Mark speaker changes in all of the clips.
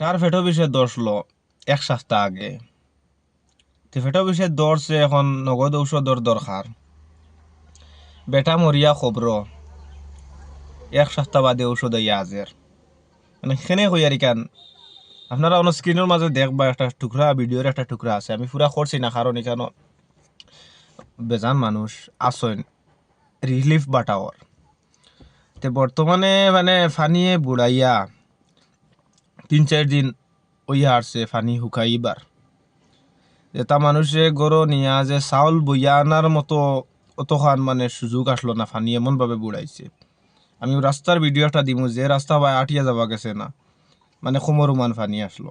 Speaker 1: তার ফেটো বিষে দর্শলো এক সপ্তাহ আগে। তো ফেটো বিষে দর্শে এখন নগদ ঔষধর দরকার। বেটা মরিয়া খবর। এক সপ্তাহ বাদে ঔষধ আইয়া আজের মানে সেনে কই আর কান? আপনারা অন স্ক্রিনের মাঝে দেখবা একটা টুকরা, ভিডিওর একটা টুকরা আছে। আমি পুরা করছি না কারণ এখানে বেজান মানুষ আসেন রিলিফ বাটাওয়ার। তে বর্তমানে মানে ফানিয়ে বুড়াইয়া তিন দিন ওইয়া আসছে ফানি হুকাইবার এটা মানুষে গরো নিয়া যে চাউল বইয়া আনার মতো অতখান মানে সুযোগ আসলো না ফানি, এমনভাবে বুড়াইছে। আমি রাস্তার ভিডিও একটা দিমু যে রাস্তা বা আটিয়া যাওয়া গেছে না। মানে সমরমান ফানি আসলো।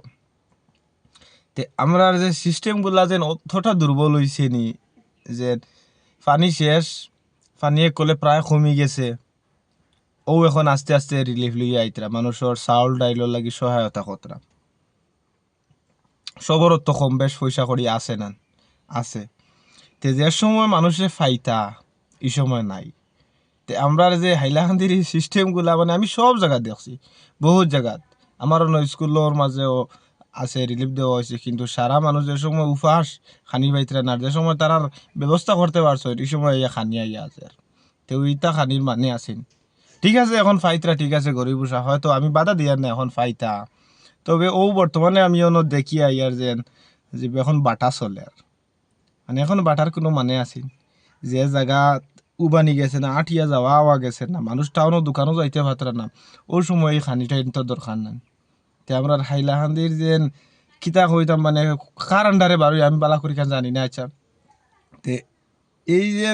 Speaker 1: তে আমরা যে সিস্টেমগুলা যেন অতটা দুর্বল হইছে নি যে পানি শেষ পানি কলে প্রায় কমি গেছে। ও এখন আস্তে আস্তে রিলিফ লইয়া আইতরা, মানুষের চাউল ডাইলর লাগি সহায়তা কতরা সবর তো কম বেশ পয়সা করি আছে না, আছে। তে যে সময় মানুষে ফাইতা, এই সময় নাই। তে আমরা যে হাইলাকান্দির সিস্টেমগুলা মানে আমি সব জায়গা দেখছি, বহুত জায়গাত। আমার স্কুলের মাঝেও আছে রিলিফ দেওয়া হয়েছে কিন্তু সারা মানুষ যে সময় উপাস খানি পাইতরা না, যে সময় তারার ব্যবস্থা করতে পারছ এই সময় খানি আইয়া আছে আর। তো ইটা খানির মানে আছেন ঠিক আছে, এখন ফাইতরা ঠিক আছে, গরিব উষা। হয়তো আমি বাধা দিয়ার না এখন ফাইতা তবে ও বর্তমানে আমি অন্য দেখি আইয়ার যেন যে এখন বাটা চলে আর। মানে এখন বাটার কোনো মানে আছে যে জায়গা উবানি গেছে না, আঠিয়া যাওয়া আওয়া গেছে না, মানুষ টাউনও দোকানও যাইতে পারতরা না। ও সময় এই খানিটা তো দরকার নাই। তে আমরা হাইলাহান্দির যে কিতা কইতাম মানে কার আন্ডারে বারো আমি বালা করি জানি না আচ্ছা। তে এই যে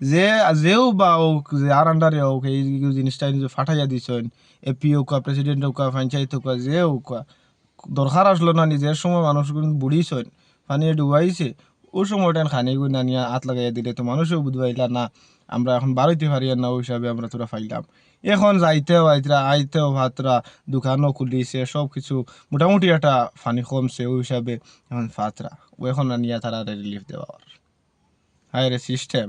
Speaker 1: যে, যেও বা হোক, যে আর আন্ডারে হোক, এই জিনিসটা ফাটাইয়া দিছেন এপি হোক প্রেসিডেন্ট হোক পঞ্চায়েত হোক যে হোক দরকার আসলো না নিজের সময় মানুষ বুড়িছেন, পানি ডুবাইছে, ওই সময়টা খানি গুই না নিয়ে হাত লাগাইয়া দিলে তো মানুষও বুঝবাইলা না, আমরা এখন বাড়াইতে পারি না, ওই হিসাবে আমরা তোরা ফাইলাম এখন যাইতেও আইতরা, আইতেও ভাতরা, দোকানও খুলিছে সব কিছু মোটামুটি একটা ফানি কমছে, ওই হিসাবে এখন ফাতরা ও এখন নিয়ে তারা রিলিফ দেওয়া হায় রে সিস্টেম